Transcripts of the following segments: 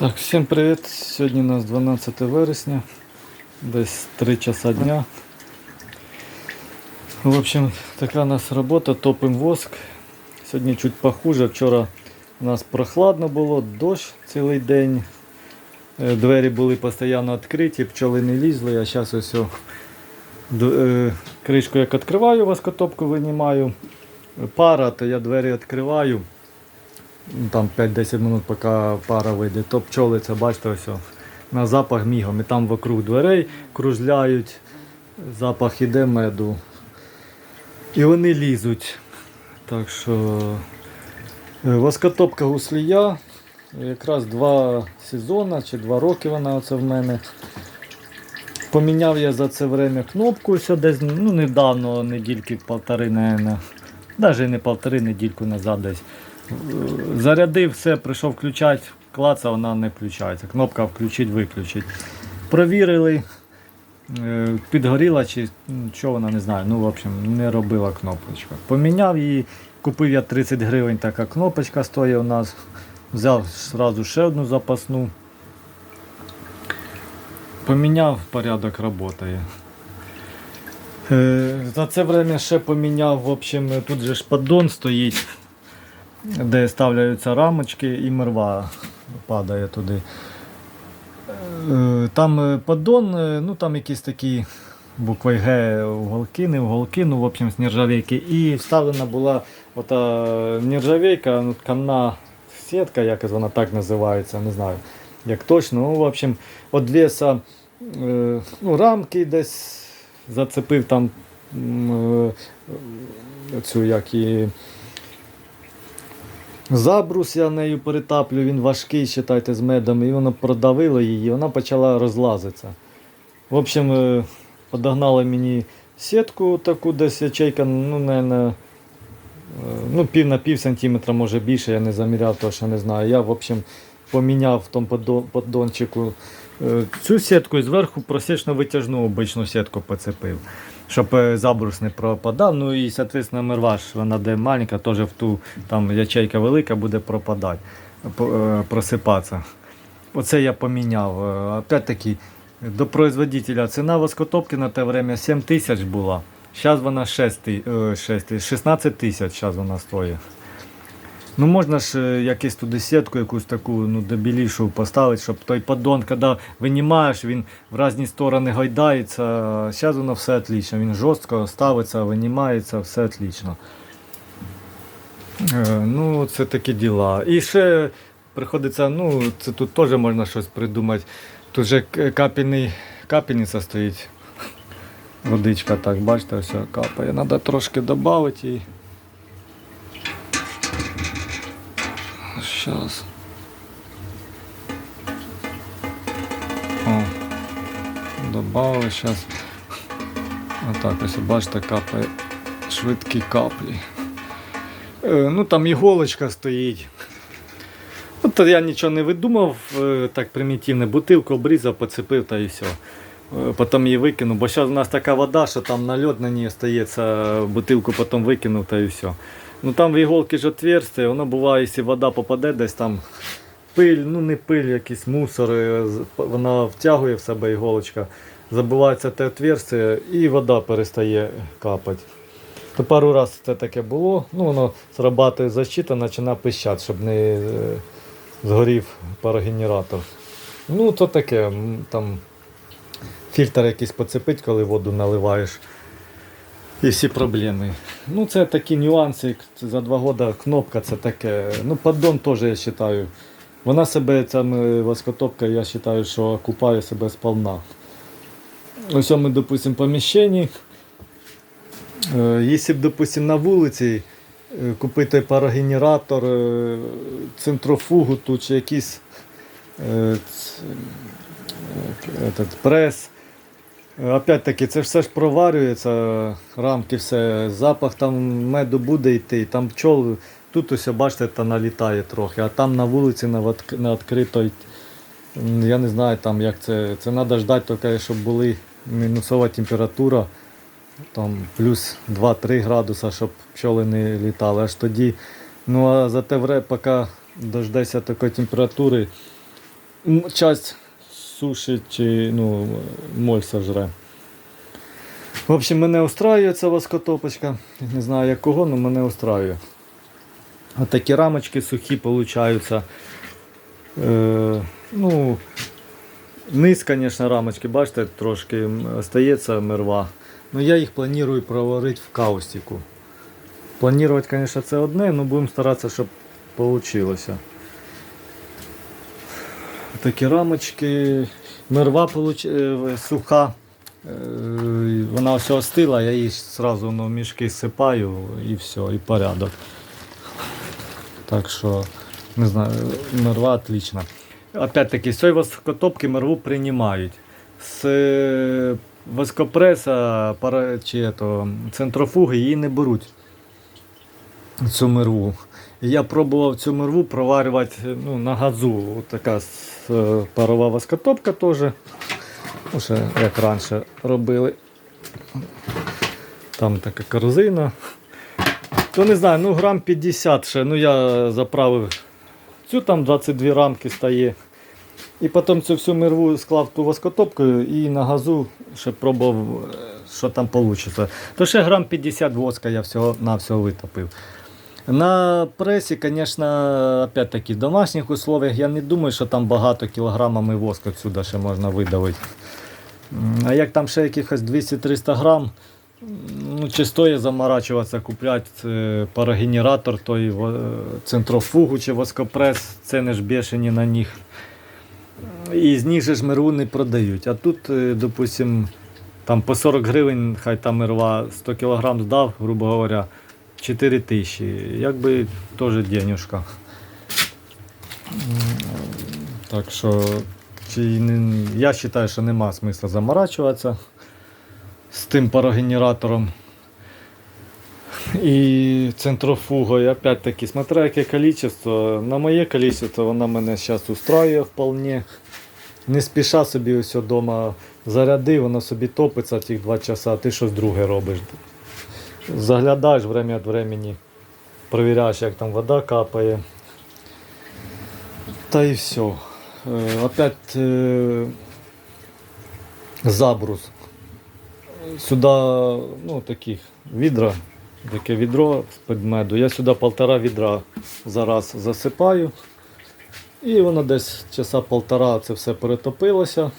Так, всім привіт. Сьогодні у нас 12 вересня, десь 3 часа дня. В общем, така у нас робота, топим воск. Сьогодні чуть похуже. Вчора у нас прохладно було, дощ цілий день. Е, Двері були постійно відкриті, пчоли не лізли, а зараз ось е, кришку як відкриваю, воскотопку винімаю. Пара, то я двері відкриваю. Там 5-10 минут, поки пара вийде, то пчоли, це бачите, ось на запах мігом. І там вокруг дверей кружляють, запах іде меду. І вони лізуть. Так що е, воскотопка гуслія. Якраз два сезони чи два роки вона оце в мене. Поміняв я за це время кнопку ось десь ну, недавно, недільки наверное. Навіть не полтори, недільку назад десь. Зарядив все, прийшов включати, клаца, вона не включається. Кнопка включить, виключить. Провірили, е, підгоріла чи ну, що вона не знаю. Ну, в общем, не робила кнопочка. Поміняв її, купив я 30 гривень, така кнопочка стоїть у нас. Взяв одразу ще одну запасну. Поміняв, порядок працює. Е, За це время ще поміняв, в общем, тут же ж поддон стоїть, де ставляються рамочки і мерва падає туди. Е, Там е, поддон, е, ну там якісь такі букви Г уголки, не уголки, ну в общем з нержавейки. І вставлена була ота нержавейка, ну, камна сітка, якось вона так називається, не знаю як точно. Ну, в общем, веса е, ну, рамки десь зацепив там цю як і забрус я нею перетаплю, він важкий, считайте, з медом, і воно продавило її, вона почала розлазитися. В общем, е, подогнали мені сітку таку десь ячейка, ну, наверное, ну, пів на пів сантиметра, може більше, я не заміряв, тому що не знаю. Я, в общем, поміняв в тому поддончику е, цю сітку і зверху просічно витяжну обичну сітку поцепив, щоб е, забрус не пропадав. Ну і, соответственно, мерваш, вона де маленька, теж в ту там ячейка велика буде пропадати, е, просипатися. Оце я поміняв. Е, Опять-таки, до производителя ціна воскотопки на те время 7 тисяч була. Зараз вона 6, е, 6, 16 тисяч зараз вона стоїть. Ну можна ж е, якусь туди сітку, якусь таку ну, дебілішу поставити, щоб той поддон, коли винімаєш, він в різні сторони гойдається. Зараз воно все отлично. Він жорстко ставиться, винімається, все отлично. Е, Ну, це такі діла. І ще приходиться, ну, це тут теж можна щось придумати. Тут же капельний, капельниця стоїть. Водичка так, бачите, все капає. Треба трошки додати її. Сейчас. О, добавили зараз. Отак ось бачите, капає швидкі каплі. Е, ну там іголочка стоїть. От я нічого не видумав, е, так примітивне, бутилку обрізав, поцепив та і все. Потім її викинув, бо зараз у нас така вода, що там нальот на ній стається, бутилку потім викинув та і все. Ну там в іголки ж отверстие, воно буває, якщо вода попаде десь там пиль, ну не пиль, якийсь мусор, е, вона втягує в себе іголочка, забивається те отверстие і вода перестає капати. То пару разів це таке було, ну воно срабатує защита, починає пищати, щоб не е, згорів парогенератор. Ну то таке, там фільтр якийсь поцепить, коли воду наливаєш. І всі проблеми. Ну, це такі нюанси. як За два роки кнопка це таке. Ну, поддон теж я вважаю. Вона себе, ця воскотопка, я вважаю, що окупає себе сполна. Ось ми, допустимо, поміщенні. Е, Якщо б, допустимо, на вулиці е, купити парогенератор, е, центрофугу тут чи якийсь этот, прес. Е, Опять-таки, це все ж проварюється, рамки, все, запах там меду буде йти, там пчол, тут ось бачите, та налітає трохи, а там на вулиці на, відк- на відкритій, я не знаю там як це. Це треба ждати, тільки, щоб були мінусова температура, там плюс 2-3 градуса, щоб пчоли не літали. Аж тоді, ну а за те вре, поки дождешся такої температури, часть сушить ну, моль сожре. В общем, мене устраює ця воскотопочка. Не знаю як кого, але мене устраює. Отакі рамочки сухі получаються. Е, ну, низ, звісно, рамочки, бачите, трошки остається мерва. Ну я їх планую проварити в каустику. Планувати, звісно, це одне, але будемо старатися, щоб вийшло. Такі рамочки. Мерва получ... е, суха. Е, Вона все остила, я її одразу в мішки сипаю і все, і порядок. Так що, не знаю, мерва отлична. Опять-таки, з цієї воскотопки мерву приймають. З е, воскопреса чи то, центрофуги її не беруть. Цю мерву. Я пробував цю мерву проварювати ну, на газу. От така е, парова воскотопка теж. Ну, як раніше робили. Там така корзина. То не знаю, ну грам 50 ще. Ну я заправив цю там 22 рамки стає. І потім цю всю мерву склав ту воскотопку і на газу ще пробував, е, що там вийде. То ще грам 50 воска я всього на всього витопив. На пресі, звісно, опять-таки, в домашніх условиях я не думаю, що там багато кілограмами воску сюди ще можна видавити. А як там ще якихось 200-300 грам, ну, чи стоїть заморачуватися, купляти е, парогенератор, той е, центрофугу чи воскопрес, ціни ж бешені на них. І з них же ж мерву не продають. А тут, е, допустим, там по 40 гривень, хай там мерва 100 кг здав, грубо говоря, 4 тисячі. Якби теж денюжка. Так що чи не, я вважаю, що нема смисла заморачуватися з тим парогенератором. І центрофугою, опять-таки, смотря яке количество. На моє количество вона мене зараз устраює вполне. Не спіша собі ось вдома заряди, воно собі топиться ті 2 часа, ти щось друге робиш. Заглядаєш время від времени, перевіряєш, як там вода капає. Та і все. Е, Опять е, забрус. Сюди ну, таких відра, таке відро з-під меду. Я сюди полтора відра зараз засипаю. І воно десь часа полтора це все перетопилося.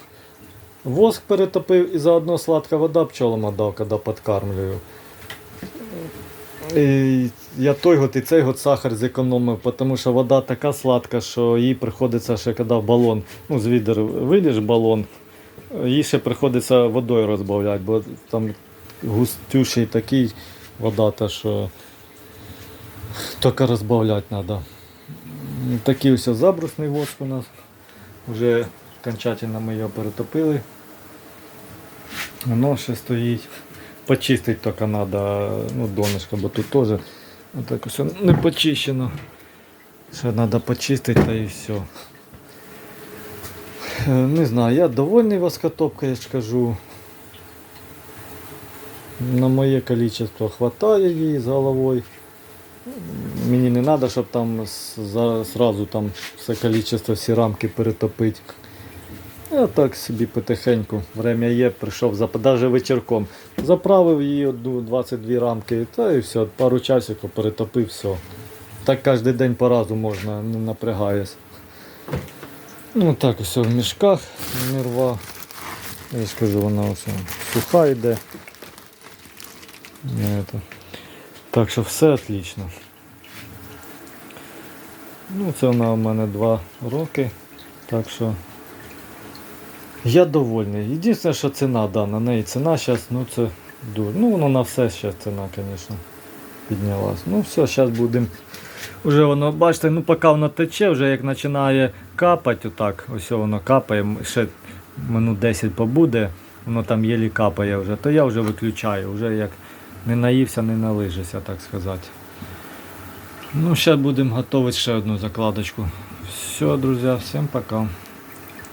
Воск перетопив і заодно сладка вода пчолам дав, коли підкармлюю. Я той год і цей год сахар зекономив, тому що вода така сладка, що їй приходиться ще коли в балон, ну з відер виліж балон, їй ще приходиться водою розбавляти, бо там густющий такий вода, та що тільки розбавляти треба. Такий ось забрусний воск у нас. Вже окончательно ми його перетопили. Воно ще стоїть. Почистити тільки треба ну, донышко, бо тут теж отак ось не почищено. Ще треба почистити та і все. Не знаю, я довольний воскотопкою, я ж кажу. На моє количество хватає її з головою. Мені не треба, щоб там сразу там все количество всі рамки перетопити. Я так собі потихеньку. Время є, прийшов за навіть вечірком. Заправив її одну 22 рамки, та і все, пару часиків перетопив, все. Так кожен день по разу можна, не напрягаюсь. Ну так все в мішках, не рва. Я ж кажу, вона все суха йде. Это. Так що все отлично. Ну, це вона у мене два роки. Так що я довольний. Єдине, що ціна, да, на неї ціна зараз, ну це дуже. Ну воно на все ще ціна, звісно, піднялась. Ну все, зараз будемо. Уже воно, бачите, ну поки воно тече, вже як починає капати, отак, ось воно капає, ще минут 10 побуде, воно там єлі капає вже, то я вже виключаю, вже як не наївся, не налижився, так сказати. Ну, зараз будемо готувати ще одну закладочку. Все, друзі, всім пока.